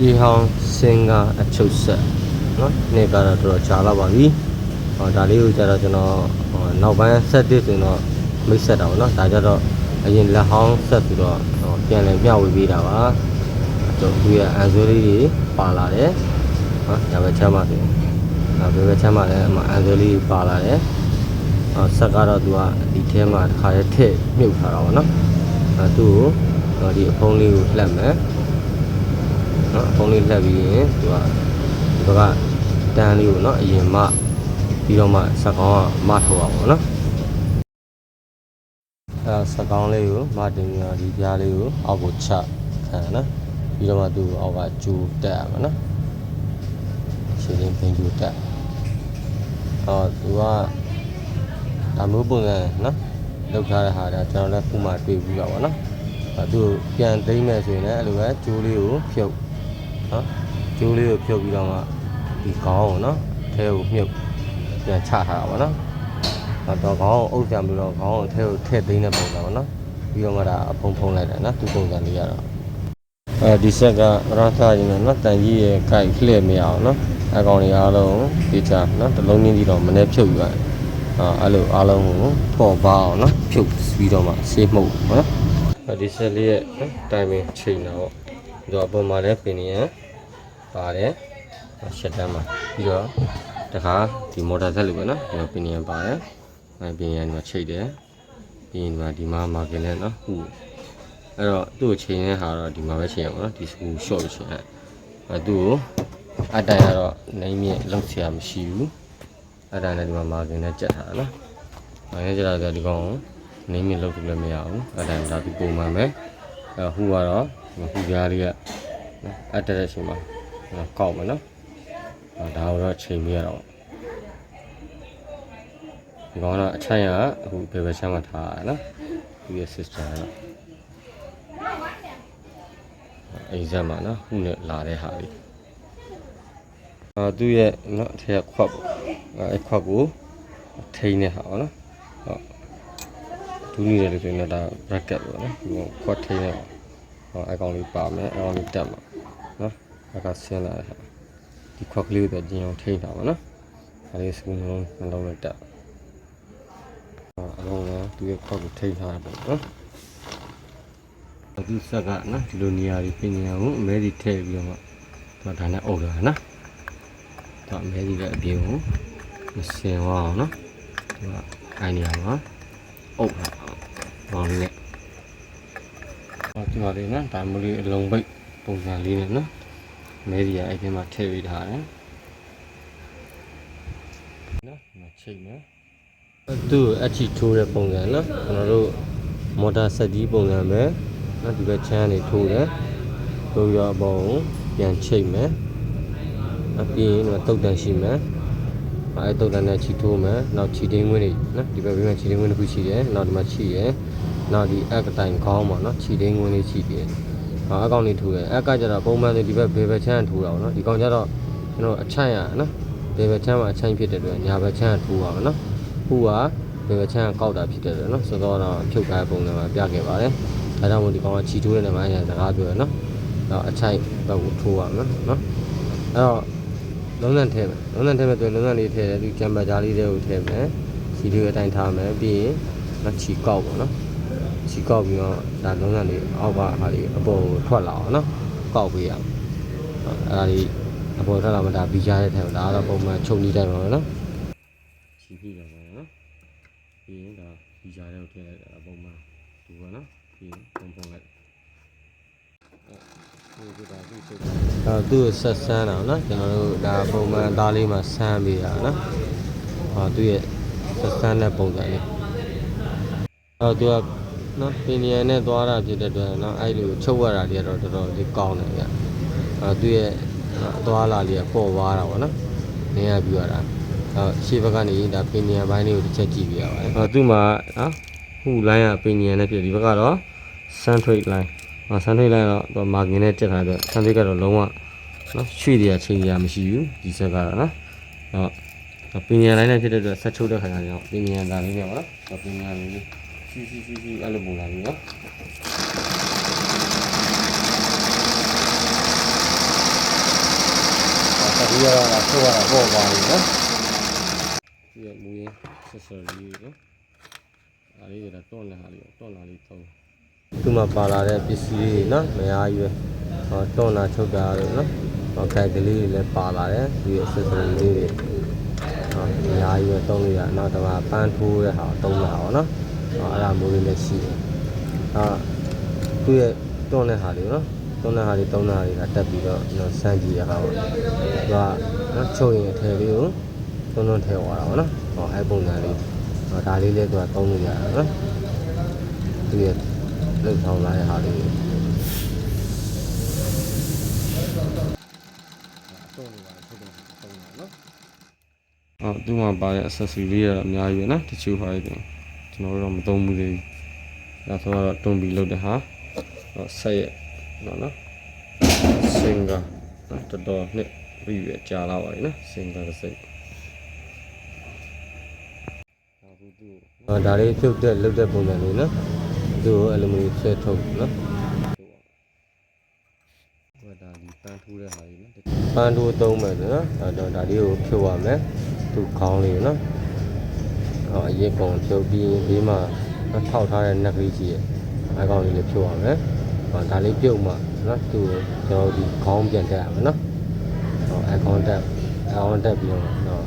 ဒီဟောင်းစင်ကအချုပ်ဆက်เนาะနေ့ကတော့တော်တော်ကြာလာပါပြီဟောဒါလေးကိုကြတော့ကျွန်တော်ဟောနောက်ပိုင်းဆက်တစ်ဆိုရင်တော့မိတ်ဆက်တာပေါ့เนาะဒါကြတော့အရင်လက်ဟောင်းဆက်ပြီးတော့ဟောပြန်လည်မျှဝေပေးတာပါတော့သူရဲ့အန်ဆိုလေးတွေပါလာတယ်ဟောဒါပဲချမ်းပါဆိုဒါပဲပဲချမ်းပါလဲအမအန်ဆိုလေးပါလာတယ်ဟောဆက်ကတော့သူကဒီထဲမှာတစ်ခါတည်းထည့်မြုပ်ထားတာပေါ့เนาะအဲသူ့ကိုဟောဒီအဖုံးလေးကိုလှက်မယ် နော်အဖုံးလေးလှက်ပြီးရင်သူကဒီဘက်ကတန်းလေးကိုနော်အရင်မှပြီးတော့မှစက်ကောင်းကမထုတ်အောင်ပေါ့နော်အဲစက်ကောင်းလေးကိုမတင်ပြီးတော့ဒီပြားလေးကိုအောက်ကိုချခံရနော်ပြီးတော့မှသူ့ကိုအောက်ကကျူတက်ရမှာနော်ရှင်းရင်ပင်ကျူတက်အော်သူကဒါမျိုးပုံစံနော်လောက်ထားတဲ့ဟာဒါကျွန်တော်လည်းခုမှတွေ့ပြီးတော့ဗောနော်အဲသူပြန်သိမ့်မယ်ဆိုရင်လည်းအဲ့လိုပဲကျိုးလေးကိုဖြုတ် နော်ကျိုးလေးကိုဖြုတ်ပြီးတော့မှဒီခေါင်းကိုနော်ထဲကိုမြုပ်ပြန်ချထားတာပါနော်တော့ခေါင်းကိုအုပ်ကြံပြီးတော့ခေါင်းကိုထဲကိုထည့်သိမ်းတဲ့ပုံစံပါနော်ပြီးတော့မှဒါအဖုံဖုံလိုက်တယ်နော်သူပုံစံလေးရတော့အဲဒီဆက်ကရသရင်းနဲ့နော်တန်ကြီးရဲ့ကြိုက်လှည့်မရအောင်နော်အကောင်တွေအားလုံးဒီချာနော်တစ်လုံးချင်းကြီးတော့မနေ့ဖြုတ်ယူရတယ်အာအဲ့လိုအားလုံးကိုပေါ်ပါအောင်နော်ဖြုတ်ပြီးတော့မှဆေးမှုတ်နော်ဒီဆက်လေးရဲ့နော်တိုင်ပင်ချိန်တာပေါ့ ပြီးတော့အပေါ်မှာလည်းပင်နေရပါတယ်ရှက်တန်းမှာပြီးတော့တခါဒီမော်တာဆက်လို့ပဲနော်ဒီမှာပင်နေရပါတယ်အဲပင်ရဒီမှာချိန်တယ်ပြီးရင်ဒီမှာဒီမှာမာကင်နဲ့နော်ဟုတ်အဲ့တော့သူ့ကိုချိန်တဲ့ဟာတော့ဒီမှာပဲချိန်ရပါတော့ဒီစကူ short ချိန်ရအဲသူ့ကိုအတိုင်ကတော့နိုင်မြင့်လောက်ဆရာမရှိဘူးအတိုင်လည်းဒီမှာမာကင်နဲ့ကြက်ထားတာနော်မာကင်ကြက်တာဆိုဒီကောင်ကိုနိုင်မြင့်လောက်လို့လည်းမရဘူးအတိုင်ဒါသူပုံမှန်ပဲ အဲဟူကတော့ဟူပြားလေးကနော်အတက်တဲ့အချိန်မှာနော်ကောက်မယ်နော်အဲဒါတော့ချိန်ပြရတော့ဒီကောင်ကတော့အချိုင်ကအခုဘယ်ဘက်ချမ်းမှာထားရနော်သူရဲ့ sister ကတော့အိမ်ဆက်မှာနော်ခုနဲ့လာတဲ့ဟာလေးအာသူ့ရဲ့နော်အထက်ကခွက်ပေါ့အဲအဲ့ခွက်ကိုထိန်းတဲ့ဟာပေါ့နော်ဟုတ် ဒူးနေတယ်လို့ဆိုရင်တော့ဒါ bracket ပေါ့နော်ဒီကောင်ခွက်ထိန်းတဲ့ဟောအကောင်လေးပါမယ်အကောင်လေးတက်မှာနော်အကဆင်းလာတဲ့ဟာဒီခွက်ကလေးကိုကြင်အောင်ထိန်းတာပေါ့နော်ဒါလေးစကူနှလုံးနှလုံးနဲ့တက်ဟောအလုံးကသူ့ရဲ့ခွက်ကိုထိန်းထားတာပေါ့နော်သူဆက်ကနော်ဒီလိုနေရာကြီးပြင်နေအောင်အမဲကြီးထည့်ပြီးတော့မှတော့ဒါနဲ့အုပ်လာတာနော်တော့အမဲကြီးလည်းအပြင်ကိုမစင်သွားအောင်နော်ဒီကအိုင်နေရာမှာ အုပ်လာအောင်ဘောင်းလေးနဲ့ဟောဒီမှာလေးနော်ဒါမျိုးလေးအလုံးပိတ်ပုံစံလေးနဲ့နော်အမဲကြီးကအဲ့ဒီမှာထည့်ပေးထားတယ်နော်မချိတ်မယ်သူ့အချီထိုးတဲ့ပုံစံနော်ကျွန်တော်တို့မော်တာဆက်ကြီးပုံစံပဲနော်ဒီဘက်ချမ်းနေထိုးတယ်ထိုးရအပေါ်ကိုပြန်ချိတ်မယ်အပြီးရင်တော့တုတ်တန်ရှိမယ် အဲတုတ်တန်နဲ့ချီထိုးမယ်နောက်ချီတင်းဝင်းတွေနော်ဒီဘက်ဘေးမှာချီတင်းဝင်းတစ်ခုရှိတယ်နောက်ဒီမှာချီရယ်နောက်ဒီအက်ကတိုင်ခေါင်းပါနော်ချီတင်းဝင်းလေးချီတယ်ဟာအကောင်လေးထိုးတယ်အက်ကကျတော့ပုံမှန်ဆိုဒီဘက်ဘေးဘက်ချမ်းထိုးတာပေါ့နော်ဒီကောင်ကျတော့ကျွန်တော်အချိုင်ရနော်ဘေးဘက်ချမ်းမှာအချိုင်ဖြစ်တဲ့အတွက်ညာဘက်ချမ်းထိုးပါမယ်နော်ဟူကဘေးဘက်ချမ်းကောက်တာဖြစ်တဲ့အတွက်နော်စောစောတော့ဖြုတ်ခိုင်းပုံစံမှာပြခဲ့ပါတယ်ဒါကြောင့်မို့ဒီကောင်ကချီထိုးတဲ့နေရာမှာအဲစကားပြောရနော်တော့အချိုင်ဘက်ကိုထိုးပါမယ်နော်အဲ့တော့ လုံးလန့်ထဲမယ်လုံးလန့်ထဲမယ်ဆိုရင်လုံးလန့်လေးထည့်တယ်ဒီဂျမ်ဘာဂျာလေးတွေကိုထည့်မယ်စီလေးအတိုင်းထားမယ်ပြီးရင်နောက်ချီကောက်ပေါ့နော်ချီကောက်ပြီးတော့ဒါလုံးလန့်လေးအောက်ကဟာလေးအပေါ်ကိုထွက်လာအောင်နော်ကောက်ပေးရအောင်အဲ့ဒါလေးအပေါ်ထွက်လာမှဒါဘီကြားတဲ့ထဲမှာဒါကတော့ပုံမှန်ချုပ်နေတိုင်းပါပဲနော်ချီပြီးတော့ပေါ့နော်ပြီးရင်ဒါဘီကြားတဲ့ကိုထည့်လိုက်တာပုံမှန်ဒီပေါ့နော်ပြီးရင်ပုံပုံလိုက်ဒီကဒါသူ့ချုပ် အဲသူ့ကိုဆက်ဆန်းတာနော်ကျွန်တော်တို့ဒါပုံမှန်သားလေးမှာဆန်းပေးတာနော်ဟောသူ့ရဲ့ဆက်ဆန်းတဲ့ပုံစံလေးအော်သူကနော်ပင်နီယန်နဲ့သွားတာဖြစ်တဲ့အတွက်နော်အဲ့လိုချုပ်ရတာတွေကတော့တော်တော်လေးကောင်းတယ်ဗျအဲသူ့ရဲ့အသွားလာလေးကပေါ်သွားတာပေါ့နော်နေရပြရတာအော်ရှေ့ဘက်ကနေဒါပင်နီယန်ဘိုင်းလေးကိုတစ်ချက်ကြည့်ပြရပါတယ်အော်သူ့မှာနော်ဟူလိုင်းကပင်နီယန်နဲ့ဖြစ်ဒီဘက်ကတော့ sun trade line ဟော sun trade line တော့သူမာကင်နဲ့တက်ထားတဲ့ sun trade ကတော့လုံးဝနော်ရွှေ့ရချိန်ရမရှိဘူးဒီဆက်ကတော့နော်ဟောပင်ညာလိုင်းနဲ့ဖြစ်တဲ့အတွက်ဆက်ချုပ်တဲ့ခါကျတော့ပင်ညာသားလေးနဲ့ပေါ့နော်ပင်ညာလေးစီစီစီစီအဲ့လိုပုံလာပြီနော်ပြီးတော့ဒါထုတ်ရတာပေါ့ပါလိမ့်နော်ပြီးတော့မူရင်းဆက်ဆက်လေးနော်အားလေးတွေကတွန်းလာလေးတွန်းလာလေးသုံး သူမှပါလာတဲ့ပစ္စည်းတွေနော်မရားရွယ်ဟောတွန်းလာချုပ်တာလို့နော်ဟောခိုက်ကလေးတွေလည်းပါလာတယ်ပြီးတော့ဆက်ဆက်လေးတွေဟောမရားရွယ်သုံးလို့ရနောက်တော့ပန်းထိုးတဲ့ဟာသုံးတာဟောနော်ဟောအဲ့ဒါမျိုးလေးလည်းရှိတယ်အာသူ့ရဲ့တွန်းတဲ့ဟာလေးနော်တွန်းတဲ့ဟာလေးသုံးတဲ့ဟာလေးကတက်ပြီးတော့နော်စမ်းကြည့်ရတာပေါ့သူကနော်ချုပ်ရင်အထည်လေးကိုတွန်းတွန်းထည့်သွားတာပေါ့နော်ဟောအဲ့ပုံစံလေးဟောဒါလေးလည်းသူကသုံးလို့ရတယ်နော်သူ့ရဲ့ လှုပ်ဆောင်လာတဲ့ဟာလေးအတော့နေပါထုတ်တော့သုံးတာနော်အော်သူ့မှာပါတဲ့ accessory လေးကတော့အများကြီးပဲနော်တချို့ဟာတွေကျွန်တော်တို့တော့မသုံးဘူးသေးဘူးဒါဆိုတော့တွန်းပြီးလုပ်တဲ့ဟာဟောဆက်ရဲ့နော်နော်စင်ကာနော်တော်တော်နှစ်ပြီးပဲကြာလာပါပြီနော်စင်ကာတစ်စိတ်ဟောဒါလေးဖြုတ်တဲ့လုပ်တဲ့ပုံစံလေးနော် သူ့ကိုအဲ့လိုမျိုးဆွဲထုတ်နော်ဟိုဒါဒီပန်းထိုးတဲ့ဟာကြီးနော်ပန်းထိုးသုံးမယ်နော်အဲ့တော့ဒါလေးကိုဖြုတ်ရမယ်သူ့ခေါင်းလေးနော်ဟောအရင်ပုံဖြုတ်ပြီးဘေးမှာထောက်ထားတဲ့နက်ကလေးကြီးရဲ့အကောင်လေးလည်းဖြုတ်ရမယ်ဟောဒါလေးပြုတ်မှနော်သူ့ကိုကျွန်တော်ဒီခေါင်းပြန်တက်ရမယ်နော်ဟောအကောင်တက်အကောင်တက်ပြီးတော့နော်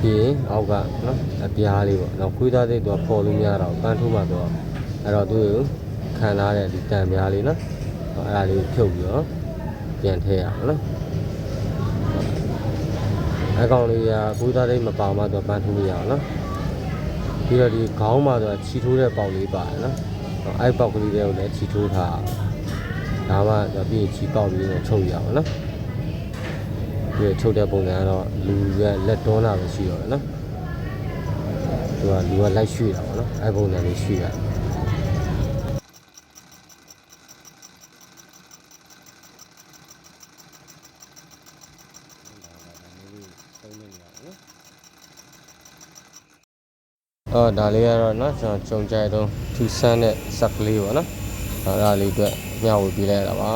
ပြီးရင်အောက်ကနော်အပြားလေးပေါ့နော်ခွေးသားစိတ်တော့ပေါ်လို့မရတော့ပန်းထိုးမှတော့ အဲ့တော့သူ့ကိုခံထားတဲ့ဒီတံပြားလေးနော်ဟောအဲ့ဒါလေးဖြုတ်ပြီးတော့ပြန်ထည့်ရအောင်နော်အကောင်လေးကခွေးသားစိတ်မပါမှတော့ပန်းထိုးလို့ရအောင်နော်ပြီးတော့ဒီခေါင်းမှာတော့ချီထိုးတဲ့ပေါက်လေးပါတယ်နော်အဲ့ပေါက်ကလေးတွေကိုလည်းချီထိုးထားဒါမှတော့ပြီးရင်ချီပေါက်လေးကိုချုပ်ရအောင်နော်ဒီချုပ်တဲ့ပုံစံကတော့လူရဲ့လက်တွန်းတာပဲရှိတော့တယ်နော်သူကလူကလိုက်ရွှေ့တာပေါ့နော်အဲ့ပုံစံလေးရွှေ့ရတယ် အော်ဒါလေးကတော့เนาะကျွန်တော်ကြုံကြိုက်တော့ထူဆန်းတဲ့ဆက်ကလေးပေါ့နော်အဲဒါလေးအတွက်မျှဝေပေးလိုက်ရတာပါ